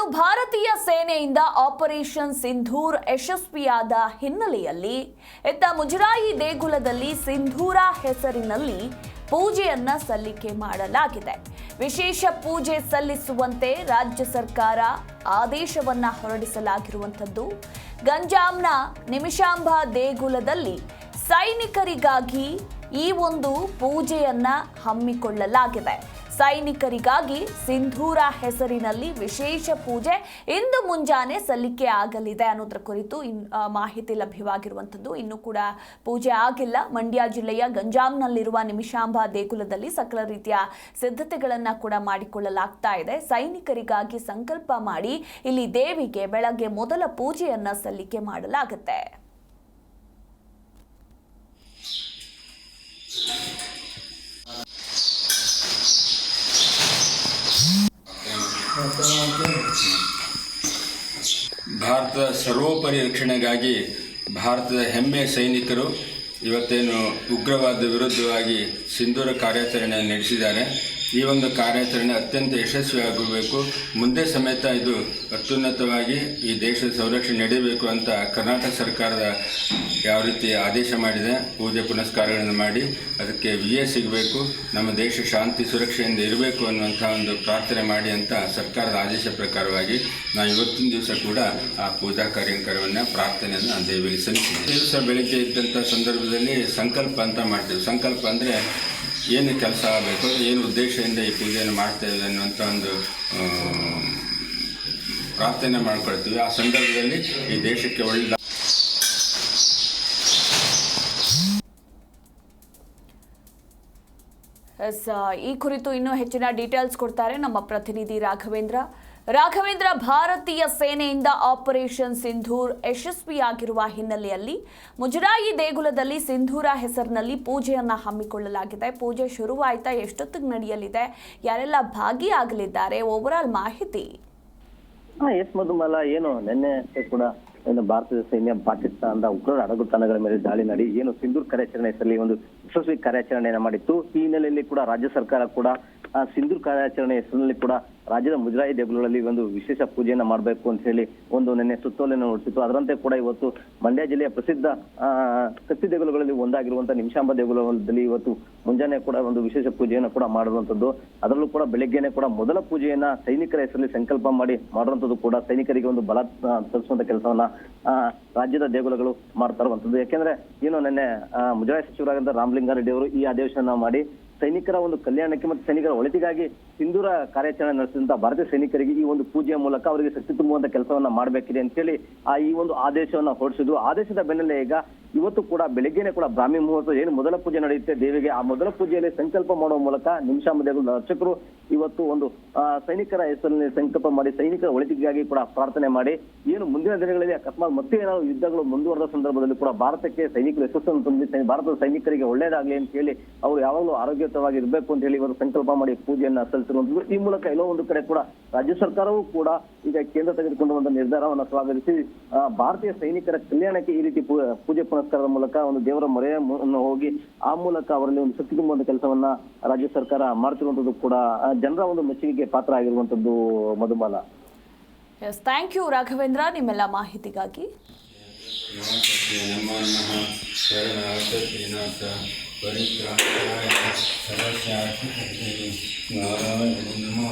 ಇನ್ನು ಭಾರತೀಯ ಸೇನೆಯಿಂದ ಆಪರೇಷನ್ ಸಿಂಧೂರ್ ಯಶಸ್ವಿಯಾದ ಹಿನ್ನೆಲೆಯಲ್ಲಿ ಇತ್ತ ಮುಜರಾಯಿ ದೇಗುಲದಲ್ಲಿ ಸಿಂಧೂರ ಹೆಸರಿನಲ್ಲಿ ಪೂಜೆಯನ್ನ ಸಲ್ಲಿಕೆ ಮಾಡಲಾಗಿದೆ. ವಿಶೇಷ ಪೂಜೆ ಸಲ್ಲಿಸುವಂತೆ ರಾಜ್ಯ ಸರ್ಕಾರ ಆದೇಶವನ್ನ ಹೊರಡಿಸಲಾಗಿರುವಂಥದ್ದು. ಗಂಜಾಂನ ನಿಮಿಷಾಂಬ ದೇಗುಲದಲ್ಲಿ ಸೈನಿಕರಿಗಾಗಿ ಈ ಒಂದು ಪೂಜೆಯನ್ನ ಹಮ್ಮಿಕೊಳ್ಳಲಾಗಿದೆ. ಸೈನಿಕರಿಗಾಗಿ ಸಿಂಧೂರ ಹೆಸರಿನಲ್ಲಿ ವಿಶೇಷ ಪೂಜೆ ಇಂದು ಮುಂಜಾನೆ ಸಲ್ಲಿಕೆ ಆಗಲಿದೆ ಅನ್ನೋದ್ರ ಕುರಿತು ಮಾಹಿತಿ ಲಭ್ಯವಾಗಿರುವಂಥದ್ದು. ಇನ್ನೂ ಕೂಡ ಪೂಜೆ ಆಗಿಲ್ಲ. ಮಂಡ್ಯ ಜಿಲ್ಲೆಯ ಗಂಜಾಂನಲ್ಲಿರುವ ನಿಮಿಷಾಂಬ ದೇಗುಲದಲ್ಲಿ ಸಕಲ ರೀತಿಯ ಸಿದ್ಧತೆಗಳನ್ನು ಕೂಡ ಮಾಡಿಕೊಳ್ಳಲಾಗ್ತಾ ಇದೆ. ಸೈನಿಕರಿಗಾಗಿ ಸಂಕಲ್ಪ ಮಾಡಿ ಇಲ್ಲಿ ದೇವಿಗೆ ಬೆಳಗ್ಗೆ ಮೊದಲ ಪೂಜೆಯನ್ನ ಸಲ್ಲಿಕೆ ಮಾಡಲಾಗುತ್ತೆ. ಭಾರತದ ಸರ್ವೋಪರಿ ರಕ್ಷಣೆಗಾಗಿ ಭಾರತದ ಹೆಮ್ಮೆಯ ಸೈನಿಕರು ಇವತ್ತೇನು ಉಗ್ರವಾದ ವಿರುದ್ಧವಾಗಿ ಸಿಂಧೂರ ಕಾರ್ಯಾಚರಣೆ ನಡೆಸಿದ್ದಾರೆ. ಈ ಒಂದು ಕಾರ್ಯಾಚರಣೆ ಅತ್ಯಂತ ಯಶಸ್ವಿಯಾಗಬೇಕು. ಮುಂದೆ ಸಮೇತ ಇದು ಅತ್ಯುನ್ನತವಾಗಿ ಈ ದೇಶದ ಸಂರಕ್ಷಣೆ ನಡೆಯಬೇಕು ಅಂತ ಕರ್ನಾಟಕ ಸರ್ಕಾರದ ಯಾವ ರೀತಿ ಆದೇಶ ಮಾಡಿದೆ, ಪೂಜೆ ಪುನಸ್ಕಾರಗಳನ್ನು ಮಾಡಿ, ಅದಕ್ಕೆ ವಿಜಯ ಸಿಗಬೇಕು. ನಮ್ಮ ದೇಶ ಶಾಂತಿ, ಸುರಕ್ಷೆಯಿಂದ ಇರಬೇಕು ಅನ್ನುವಂಥ ಒಂದು ಪ್ರಾರ್ಥನೆ ಮಾಡಿ ಅಂತ ಸರ್ಕಾರದ ಆದೇಶ ಪ್ರಕಾರವಾಗಿ ನಾವು ಇವತ್ತಿನ ದಿವಸ ಕೂಡ ಆ ಪೂಜಾ ಕಾರ್ಯಕ್ರಮವನ್ನು ಪ್ರಾರ್ಥನೆಯನ್ನು ದೇವಿಗೆ ಸಲ್ಲಿಸಿದ್ದೀವಿ. ದಿವಸ ಬೆಳಿಗ್ಗೆ ಇದ್ದಂಥ ಸಂದರ್ಭದಲ್ಲಿ ಸಂಕಲ್ಪ ಅಂತ ಮಾಡ್ತೀವಿ. ಸಂಕಲ್ಪ ಅಂದರೆ ಏನು ಕೆಲಸ ಆಗಬೇಕು? ಏನು ಉದ್ದೇಶದಿಂದ ಈ ಪೂಜೆಯನ್ನು ಮಾಡ್ತೇವೆ ಅನ್ನುವಂಥ ಒಂದು ಪ್ರಾರ್ಥನೆ ಮಾಡ್ಕೊಳ್ತೀವಿ. ಆ ಸಂದರ್ಭದಲ್ಲಿ ಈ ದೇಶಕ್ಕೆ ಒಳ್ಳೆ ಈ ಕುರಿತು ಇನ್ನೂ ಹೆಚ್ಚಿನ ಡೀಟೇಲ್ಸ್ ಕೊಡ್ತಾರೆ ನಮ್ಮ ಪ್ರತಿನಿಧಿ ರಾಘವೇಂದ್ರ. ರಾಘವೇಂದ್ರ ಭಾರತೀಯ ಸೇನೆಯಿಂದ ಆಪರೇಷನ್ ಸಿಂಧೂರ್ ಯಶಸ್ವಿಯಾಗಿರುವ ಹಿನ್ನೆಲೆಯಲ್ಲಿ ಮುಜರಾಯಿ ದೇಗುಲದಲ್ಲಿ ಸಿಂಧೂರ ಹೆಸರಿನಲ್ಲಿ ಪೂಜೆಯನ್ನು ಹಮ್ಮಿಕೊಳ್ಳಲಾಗಿದೆ. ಪೂಜೆ ಶುರುವಾಯ್ತಾ ಎಷ್ಟೊತ್ತಿಗೆ ನಡೆಯಲಿದೆ? ಯಾರೆಲ್ಲ ಭಾಗಿಯಾಗಲಿದ್ದಾರೆ? ಓವರಾಲ್ ಮಾಹಿತಿ. ಹಾ, ಎಸ್ ಏನು, ನಿನ್ನೆ ಕೂಡ ಏನು ಭಾರತದ ಸೈನ್ಯ ಪಾಕಿಸ್ತಾನದ ಉಗ್ರರ ಅಡಗುತಾಣಗಳ ಮೇಲೆ ದಾಳಿ ನಡಿ, ಏನು ಸಿಂಧೂರ್ ಕಾರ್ಯಾಚರಣೆ ಹೆಸರಲ್ಲಿ ಒಂದು ಯಶಸ್ವಿ ಕಾರ್ಯಾಚರಣೆಯನ್ನು ಮಾಡಿತ್ತು. ಈ ಹಿನ್ನೆಲೆಯಲ್ಲಿ ಕೂಡ ರಾಜ್ಯ ಸರ್ಕಾರ ಕೂಡ ಸಿಂಧೂರ್ ಕಾರ್ಯಾಚರಣೆ ಹೆಸರಿನಲ್ಲಿ ಕೂಡ ರಾಜ್ಯದ ಮುಜರಾಯಿ ದೇಗುಲಗಳಲ್ಲಿ ಒಂದು ವಿಶೇಷ ಪೂಜೆಯನ್ನ ಮಾಡಬೇಕು ಅಂತ ಹೇಳಿ ಒಂದು ನಿನ್ನೆ ಸುತ್ತೋಲೆಯನ್ನು ಹೊರಡಿಸಿತ್ತು ಅದರಂತೆ ಕೂಡ ಇವತ್ತು ಮಂಡ್ಯ ಜಿಲ್ಲೆಯ ಪ್ರಸಿದ್ಧ ಕತ್ತಿ ದೇಗುಲಗಳಲ್ಲಿ ಒಂದಾಗಿರುವಂತಹ ನಿಮಿಷಾಂಬ ದೇಗುಲದಲ್ಲಿ ಇವತ್ತು ಮುಂಜಾನೆ ಕೂಡ ಒಂದು ವಿಶೇಷ ಪೂಜೆಯನ್ನು ಕೂಡ ಮಾಡಿರುವಂತದ್ದು ಅದರಲ್ಲೂ ಕೂಡ ಬೆಳಗ್ಗೆನೆ ಕೂಡ ಮೊದಲ ಪೂಜೆಯನ್ನ ಸೈನಿಕರ ಹೆಸರಲ್ಲಿ ಸಂಕಲ್ಪ ಮಾಡಿ ಮಾಡುವಂತದ್ದು ಕೂಡ ಸೈನಿಕರಿಗೆ ಒಂದು ಬಲ ತರಿಸುವಂತ ಕೆಲಸವನ್ನ ರಾಜ್ಯದ ದೇಗುಲಗಳು ಮಾಡ್ತಾ ಇರುವಂತದ್ದು. ಯಾಕೆಂದ್ರೆ ಏನು ನಿನ್ನೆ ಮುಜರಾಯಿ ಸಚಿವರಾದಂತಹ ರಾಮಲಿಂಗಾರೆಡ್ಡಿ ಅವರು ಈ ಆದೇಶವನ್ನ ಮಾಡಿ ಸೈನಿಕರ ಒಂದು ಕಲ್ಯಾಣಕ್ಕೆ ಮತ್ತು ಸೈನಿಕರ ಒಳಿತಿಗಾಗಿ ಸಿಂಧೂರ ಕಾರ್ಯಾಚರಣೆ ನಡೆಸಿದಂತಹ ಭಾರತೀಯ ಸೈನಿಕರಿಗೆ ಈ ಒಂದು ಪೂಜೆಯ ಮೂಲಕ ಅವರಿಗೆ ಶಕ್ತಿ ತುಂಬುವಂತ ಕೆಲಸವನ್ನ ಮಾಡಬೇಕಿದೆ ಅಂತೇಳಿ ಆ ಈ ಒಂದು ಆದೇಶವನ್ನ ಹೊರಡಿಸಿದ್ರು. ಆದೇಶದ ಬೆನ್ನಲ್ಲೇ ಈಗ ಇವತ್ತು ಕೂಡ ಬೆಳಿಗ್ಗೆನೆ ಕೂಡ ಬ್ರಾಹ್ಮಿ ಮುಹೂರ್ತ ಏನು ಮೊದಲ ಪೂಜೆ ನಡೆಯುತ್ತೆ ದೇವಿಗೆ, ಆ ಮೊದಲ ಪೂಜೆಯಲ್ಲಿ ಸಂಕಲ್ಪ ಮಾಡುವ ಮೂಲಕ ನಿಮಿಷಾಂಬ ದೇಗುಲದ ಅರ್ಚಕರು ಇವತ್ತು ಒಂದು ಸೈನಿಕರ ಹೆಸರಿನಲ್ಲಿ ಸಂಕಲ್ಪ ಮಾಡಿ, ಸೈನಿಕರ ಒಳಿತಿಗಾಗಿ ಕೂಡ ಪ್ರಾರ್ಥನೆ ಮಾಡಿ. ಏನು ಮುಂದಿನ ದಿನಗಳಲ್ಲಿ ಅಕಸ್ಮಾತ್ ಮತ್ತೆ ಏನಾದ್ರು ಯುದ್ಧಗಳು ಮುಂದುವರೆದ ಸಂದರ್ಭದಲ್ಲಿ ಕೂಡ ಭಾರತಕ್ಕೆ ಸೈನಿಕರು ಯಶಸ್ಸನ್ನು ತುಂಬಿ ಭಾರತದ ಸೈನಿಕರಿಗೆ ಒಳ್ಳೇದಾಗಲಿ ಅಂತ ಹೇಳಿ ಅವರು ಯಾವಾಗಲೂ ಆರೋಗ್ಯಯುತವಾಗಿ ಇರಬೇಕು ಅಂತ ಹೇಳಿ ಇವರು ಸಂಕಲ್ಪ ಮಾಡಿ ಪೂಜೆಯನ್ನ ಸಲ್ಲಿಸಿರುವಂತದ್ದು ಈ ಮೂಲಕ ಎಲ್ಲೋ ಒಂದು ಕಡೆ ಕೂಡ ರಾಜ್ಯ ಸರ್ಕಾರವೂ ಕೂಡ ಈಗ ಕೇಂದ್ರ ತೆಗೆದುಕೊಂಡ ನಿರ್ಧಾರವನ್ನು ಸ್ವಾಗತಿಸಿ ಭಾರತೀಯ ಸೈನಿಕರ ಕಲ್ಯಾಣಕ್ಕೆ ಈ ರೀತಿ ಪೂಜೆ ಪುನಸ್ಕಾರದ ಮೂಲಕ ಒಂದು ದೇವರ ಮೊರೆಯ ಹೋಗಿ ಆ ಮೂಲಕ ಅವರಲ್ಲಿ ಒಂದು ಶಕ್ತಿ ತುಂಬುವಂತ ಕೆಲಸವನ್ನ ರಾಜ್ಯ ಸರ್ಕಾರ ಮಾಡ್ತಿರುವಂತದ್ದು ಕೂಡ ಜನರ ಒಂದು ಮೆಚ್ಚುಗೆಗೆ ಪಾತ್ರ ಆಗಿರುವಂತದ್ದು Madhumala yes thank you Raghavendra. ನಿಮ್ಮೆಲ್ಲ ಮಾಹಿತಿಗಾಗಿ. ನಮೋ